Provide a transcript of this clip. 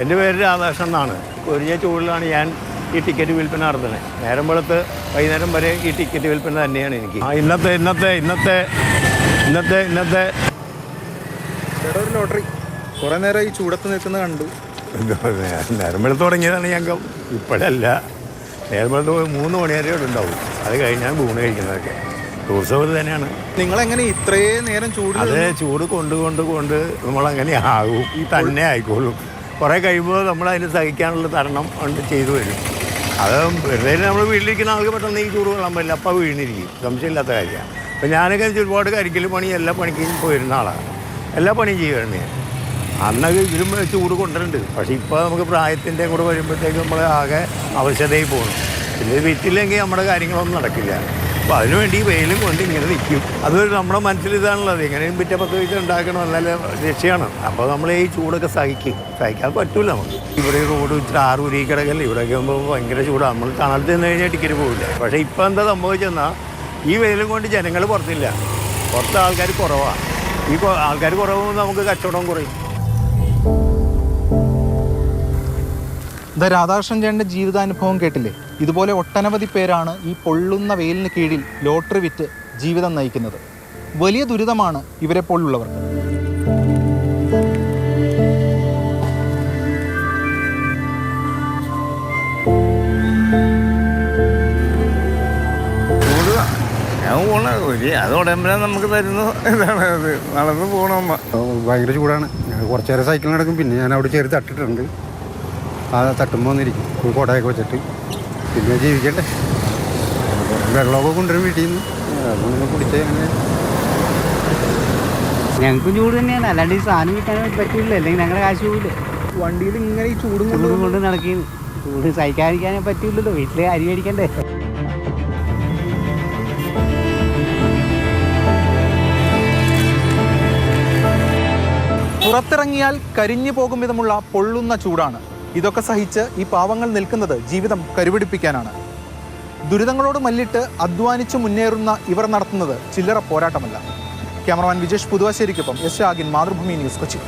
എന്റെ പേര് രാധാകൃഷ്ണൻ എന്നാണ്. കൊരിയ ചൂടിലാണ് ഞാൻ ഈ ടിക്കറ്റ് വിൽപ്പന നടത്തുന്നത്. നേരം വെളുത്ത് വൈകുന്നേരം വരെ ഈ ടിക്കറ്റ് വിൽപ്പന തന്നെയാണ് എനിക്ക്. ആ ഇന്നത്തെ ഇന്നത്തെ ഇന്നത്തെ ഇന്നത്തെ ഇന്നത്തെ. ചേട്ടാ ഒരു ലോട്ടറി. കുറേ നേരം ഈ ചൂടത്ത് നിൽക്കുന്നത് കണ്ടു. നേരം വെളുത്ത് തുടങ്ങിയതാണ് ഞങ്ങൾ ഇപ്പോഴല്ല. നേരം വെളുത്ത് പോയി മൂന്ന് മണി വരെ ഇവിടെ ഉണ്ടാവും. അത് കഴിഞ്ഞാൽ ഊണ് കഴിക്കുന്നതൊക്കെ. ടൂറിസം തന്നെയാണ്. നിങ്ങൾ എങ്ങനെ ഇത്രയും നേരം ചൂട് അത് ചൂട് കൊണ്ട് കൊണ്ട് കൊണ്ട് നമ്മളങ്ങനെ ആകും. ഈ തന്നെ ആയിക്കോളും. കുറേ കഴിയുമ്പോൾ നമ്മൾ അതിന് സഹിക്കാനുള്ള തരണം കൊണ്ട് ചെയ്തു വരും. അത് വെറുതെ നമ്മൾ വീട്ടിലിരിക്കുന്ന ആൾക്ക് പെട്ടെന്ന് ഈ ചൂട് കൊള്ളാൻ പറ്റില്ല അപ്പം വീണിരിക്കും. സംശയമില്ലാത്ത കാര്യമാണ്. അപ്പം ഞാനൊക്കെ ഒരുപാട് കരിക്കൽ പണി എല്ലാ പണിക്കും പോയിരുന്ന ആളാണ്. എല്ലാ പണിയും ചെയ്യുമായിരുന്നു ഞാൻ. അന്നൊക്കെ ഇതിലും ചൂട് കൊണ്ടുണ്ട് പക്ഷേ ഇപ്പോൾ നമുക്ക് പ്രായത്തിന്റെ കൂടെ വരുമ്പോഴത്തേക്ക് നമ്മൾ ആകെ അവശതയിൽ പോകുന്നു പിന്നെ വിറ്റില്ലെങ്കിൽ നമ്മുടെ കാര്യങ്ങളൊന്നും നടക്കില്ല. അപ്പോൾ അതിനുവേണ്ടി വെയിലും കൊണ്ട് ഇങ്ങനെ നിൽക്കും. അതൊരു നമ്മുടെ മനസ്സിൽ ഇതാണുള്ളത് എങ്ങനെയും പിറ്റേ പത്ത് പൈസ ഉണ്ടാക്കണം നല്ല രക്ഷയാണ്. അപ്പോൾ നമ്മൾ ഈ ചൂടൊക്കെ സഹിക്കും. സഹിക്കാൻ പറ്റൂല നമുക്ക്. ഇവിടെ റോഡ് ഇച്ചിരി ആറ് ഉരുകി കിടക്കല്ലേ ഇവിടെയൊക്കെ ആകുമ്പോൾ ഭയങ്കര ചൂടാണ് നമ്മൾ തണലത്ത് നിന്ന് കഴിഞ്ഞാൽ ടിക്കറ്റ് പോകില്ല പക്ഷേ ഇപ്പോൾ എന്താ സംഭവിച്ചെന്നാൽ ഈ വെയിലും കൊണ്ട് ജനങ്ങൾ പുറത്തില്ല. പുറത്ത് ആൾക്കാർ കുറവാണ് ഈ ആൾക്കാർ കുറവും നമുക്ക് കച്ചവടം കുറയും. എന്താ രാധാകൃഷ്ണൻ ചേട്ടന്റെ ജീവിതാനുഭവം കേട്ടില്ലേ? ഇതുപോലെ ഒട്ടനവധി പേരാണ് ഈ പൊള്ളുന്ന വെയിലിന് കീഴിൽ ലോട്ടറി വിറ്റ് ജീവിതം നയിക്കുന്നത്. വലിയ ദുരിതമാണ് ഇവരെ പോലുള്ളവർക്ക്. നമുക്ക് തരുന്ന ഇതാണ് അത്. നടന്ന് പോകണമ്മ ഭയങ്കര ചൂടാണ്. ഞാൻ കുറച്ച് നേരം സൈക്കിൾ നടക്കും. പിന്നെ ഞാൻ അവിടെ ചേർത്ത് തട്ടിട്ടുണ്ട്. ആ തട്ടുമ്പോൾ വന്നിരിക്കും. കുടയൊക്കെ വെച്ചിട്ട്. പിന്നെ ജീവിക്കട്ടെ. വെള്ളമൊക്കെ കൊണ്ടുവരും വീട്ടിൽ നിന്ന്. അതൊന്നും കുടിച്ച് അങ്ങനെ ഞങ്ങൾക്കും ചൂട് തന്നെയാണ്. അല്ലാണ്ട് ഈ സാധനം കിട്ടാൻ പറ്റില്ല. അല്ലെങ്കിൽ ഞങ്ങളുടെ കാശ് പോകില്ല വണ്ടിയിൽ ഇങ്ങനെ ഈ ചൂടും ചൂടും കൊണ്ട് നടക്കുന്നു ചൂട് സഹിക്കാതിരിക്കാനേ പറ്റില്ലല്ലോ വീട്ടിൽ അരി മേടിക്കണ്ടേ പുറത്തിറങ്ങിയാൽ കരിഞ്ഞു പോകും വിധമുള്ള പൊള്ളുന്ന ചൂടാണ്. ഇതൊക്കെ സഹിച്ച് ഈ പാവങ്ങൾ നിൽക്കുന്നത് ജീവിതം കരുപിടിപ്പിക്കാനാണ്. ദുരിതങ്ങളോട് മല്ലിട്ട് അധ്വാനിച്ചു മുന്നേറുന്ന ഇവർ നടത്തുന്നത് ചില്ലറ പോരാട്ടമല്ല. ക്യാമറമാൻ വിജേഷ് പുതുവാശ്ശേരിക്കൊപ്പം എസ് ഷാഗിൻ മാതൃഭൂമി ന്യൂസ് കൊച്ചി.